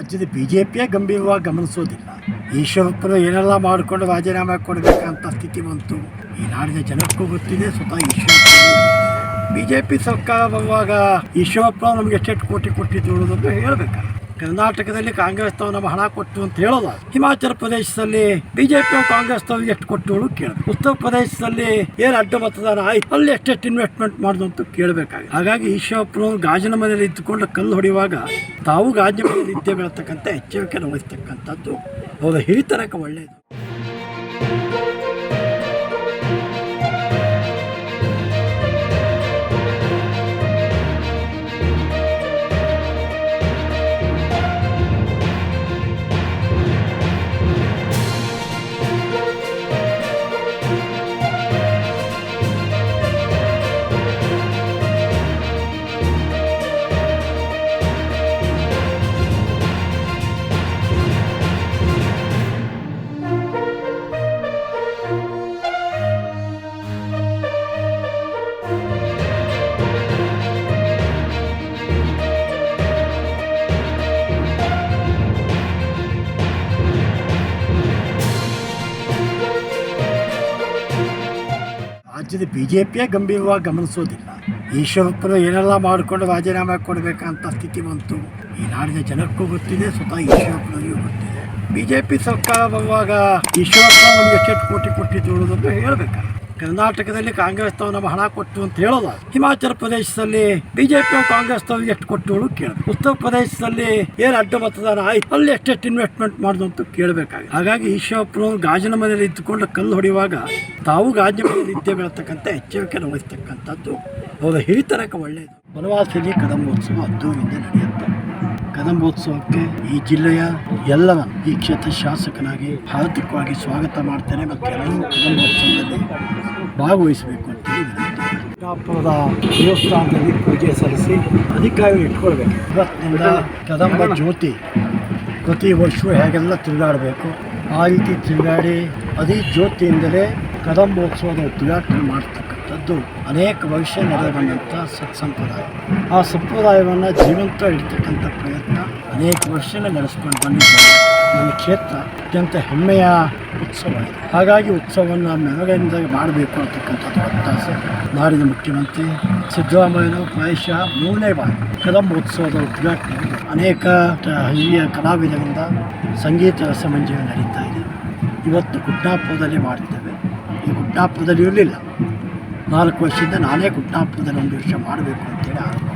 ರಾಜ್ಯದ B J ಪಿಯೇ ಗಂಭೀರವಾಗಿ ಗಮನಿಸೋದಿಲ್ಲ. ಈಶ್ವರಪ್ಪರು ಏನೆಲ್ಲ ಮಾಡಿಕೊಂಡು ರಾಜೀನಾಮೆ ಕೊಡಬೇಕಂತ ಸ್ಥಿತಿ ಬಂತು. ಈ ನಾಡಿನ ಜನಕ್ಕೂ ಗೊತ್ತಿದೆ, ಸ್ವತಃ ಈಶ್ವರಪ್ಪ ಬಿ ಜೆ ಪಿ ಸರ್ಕಾರ ಬರುವಾಗ ಈಶ್ವರಪ್ಪ ನಮಗೆ ಎಷ್ಟೆಷ್ಟು ಕೋಟಿ ಕೊಟ್ಟಿದ್ದು ಅನ್ನೋದನ್ನು ಹೇಳಬೇಕು ಕರ್ನಾಟಕದಲ್ಲಿ ಕಾಂಗ್ರೆಸ್ ಕಾಂಗ್ರೆಸ್ನವ್ರು ನಮ್ಮ ಹಣ ಕೊಟ್ಟು ಅಂತ ಹೇಳೋದು ಹಿಮಾಚಲ ಪ್ರದೇಶದಲ್ಲಿ ಬಿಜೆಪಿ ಕಾಂಗ್ರೆಸ್ ತವ ಎಷ್ಟು ಕೊಟ್ಟು ಕೇಳಬೇಕು. ಉತ್ತರ ಪ್ರದೇಶದಲ್ಲಿ ಏನು ಅಡ್ಡ ಮತದಾನ ಆಯ್ತು, ಅಲ್ಲಿ ಎಷ್ಟೆಷ್ಟು ಇನ್ವೆಸ್ಟ್ಮೆಂಟ್ ಮಾಡುದು ಅಂತ ಕೇಳಬೇಕಾಗಿದೆ ಹಾಗಾಗಿ ಈಶ್ವರಪ್ಪನವರು ಗಾಜಿನ ಮನೆಯಲ್ಲಿ ಇದ್ದುಕೊಂಡು ಕಲ್ಲು ಹೊಡೆಯುವಾಗ ತಾವು ಗಾಜಿನ ಮನೆಯಲ್ಲಿ ನಿದ್ದೆ ಬೆಳತಕ್ಕಂಥ ಎಚ್ಚರಿಕೆ ವಹಿಸ್ತಕ್ಕಂಥದ್ದು ಅವರ ಹಿರಿತನಕ್ಕೆ ಒಳ್ಳೆಯದು ರಾಜ್ಯದ ಬಿ ಜೆ ಪಿಯೇ ಗಂಭೀರವಾಗಿ ಗಮನಿಸೋದಿಲ್ಲ. ಈಶ್ವರಪ್ಪರು ಏನೆಲ್ಲ ಮಾಡಿಕೊಂಡು ರಾಜೀನಾಮೆ ಕೊಡಬೇಕಂತ ಸ್ಥಿತಿ ಬಂತು. ಈ ನಾಡಿನ ಜನಕ್ಕೂ ಗೊತ್ತಿದೆ, ಸ್ವತಃ ಈಶ್ವರಪ್ಪನವರಿಗೂ ಗೊತ್ತಿದೆ. ಬಿ ಜೆ ಪಿ ಸರ್ಕಾರ ಬರುವಾಗ ಈಶ್ವರಪ್ಪ ನಮಗೆ ಎಷ್ಟು ಕೋಟಿ ಕೊಟ್ಟಿದ್ದು ಅನ್ನೋದನ್ನು ಹೇಳಬೇಕು? ಕರ್ನಾಟಕದಲ್ಲಿ ಕಾಂಗ್ರೆಸ್ ಕಾಂಗ್ರೆಸ್ನವ್ರು ನಮ್ಮ ಹಣ ಕೊಟ್ಟು ಅಂತ ಹೇಳೋದು ಹಿಮಾಚಲ ಪ್ರದೇಶದಲ್ಲಿ ಬಿಜೆಪಿ ಕಾಂಗ್ರೆಸ್ ತವ ಎಷ್ಟು ಕೊಟ್ಟು ಕೇಳಬೇಕು. ಉತ್ತರ ಪ್ರದೇಶದಲ್ಲಿ ಏನು ಅಡ್ಡ ಮತದಾನ ಆಯ್ತು, ಅಲ್ಲಿ ಎಷ್ಟೆಷ್ಟು ಇನ್ವೆಸ್ಟ್ಮೆಂಟ್ ಅಂತ ಕೇಳಬೇಕಾಗಿದೆ. ಹಾಗಾಗಿ ಈಶ್ವರಪ್ಪನವರು ಗಾಜಿನ ಮನೆಯಲ್ಲಿ ಇದ್ದುಕೊಂಡು ಕಲ್ಲು ಹೊಡೆಯುವಾಗ ತಾವು ಗಾಜಿನ ಮನೆಯಲ್ಲಿ ನಿದ್ದೆ ಬೀಳತಕ್ಕಂಥ ಎಚ್ಚರಿಕೆ ವಹಿಸ್ತಕ್ಕಂಥದ್ದು ಅವರ ಹಿರಿತನಕ್ಕೆ ಒಳ್ಳೆಯದು ಬನವಾಸಲ್ಲಿ ಕದಂಬೋತ್ಸವ ಅದ್ದೂರಿಂದ ನಡೆಯುತ್ತೆ. ಕದಂಬೋತ್ಸವಕ್ಕೆ ಈ ಜಿಲ್ಲೆಯ ಎಲ್ಲ ಈ ಕ್ಷೇತ್ರ ಶಾಸಕನಾಗಿ ಹಾರ್ದಿಕವಾಗಿ ಸ್ವಾಗತ ಮಾಡ್ತೇನೆ ಮತ್ತು ಎಲ್ಲರೂ ಕದಂಬೋತ್ಸವದಲ್ಲಿ ಭಾಗವಹಿಸಬೇಕು ಅಂತೇಳಿ ವಿನಂತಿ ಕೃಷ್ಣಾಪುರದ ದೇವಸ್ಥಾನದಲ್ಲಿ ಪೂಜೆ ಸಲ್ಲಿಸಿ ಅಧಿಕಾರಿಗಳು ಇಟ್ಕೊಳ್ಬೇಕು. ಇವತ್ತಿನಿಂದ ಕದಂಬ ಜ್ಯೋತಿ ಪ್ರತಿ ವರ್ಷವೂ ಹೇಗೆಲ್ಲ ತಿರುಗಾಡಬೇಕು ಆ ರೀತಿ ತಿರುಗಾಡಿ ಅದೇ ಜ್ಯೋತಿಯಿಂದಲೇ ಕದಂಬೋತ್ಸವದ ಉದ್ಘಾಟನೆ ಮಾಡ್ತಕ್ಕಂಥದ್ದು ಅನೇಕ ಭವಿಷ್ಯ ನಡೆದು ಬಂದಂಥ ಸತ್ಸಂಪ್ರದಾಯ. ಆ ಸಂಪ್ರದಾಯವನ್ನು ಜೀವಂತ ಇಡ್ತಕ್ಕಂಥ ಪ್ರಯತ್ನ ಅನೇಕ ವರ್ಷ ನಡೆಸ್ಕೊಂಡು ಬಂದಿದ್ದೇನೆ ನನ್ನ ಕ್ಷೇತ್ರ ಅತ್ಯಂತ ಹೆಮ್ಮೆಯ ಉತ್ಸವ ಇದೆ. ಹಾಗಾಗಿ ಉತ್ಸವವನ್ನು ಮೆರವಣಿಗೆಯಿಂದ ಮಾಡಬೇಕು ಅಂತಕ್ಕಂಥದ್ದು ಒತ್ತಾಸೆ ನಾಡಿನ ಮುಖ್ಯಮಂತ್ರಿ ಸಿದ್ದರಾಮಯ್ಯನವರು ಪ್ರಾಯಶಃ ಮೂರನೇ ಬಾರಿ ಕದಂಬೋತ್ಸವದ ಉದ್ಘಾಟನೆ ಅನೇಕ ಹಿರಿಯ ಕಲಾವಿದರಿಂದ ಸಂಗೀತ ರಸಮಂಜರಿ ನಡೀತಾ ಇದೆ. ಇವತ್ತು ಗುಡ್ಡಾಪುರದಲ್ಲಿ ಮಾಡ್ತೇವೆ ಈ ಹುಟ್ಟಾಪದಲ್ಲಿ ಇರಲಿಲ್ಲ. ನಾಲ್ಕು ವರ್ಷದಿಂದ ನಾನೇ ಗುಡ್ಡಾಪುರದಲ್ಲಿ ಒಂದು ವರ್ಷ ಮಾಡಬೇಕು ಅಂತೇಳಿ ಆರಂಭ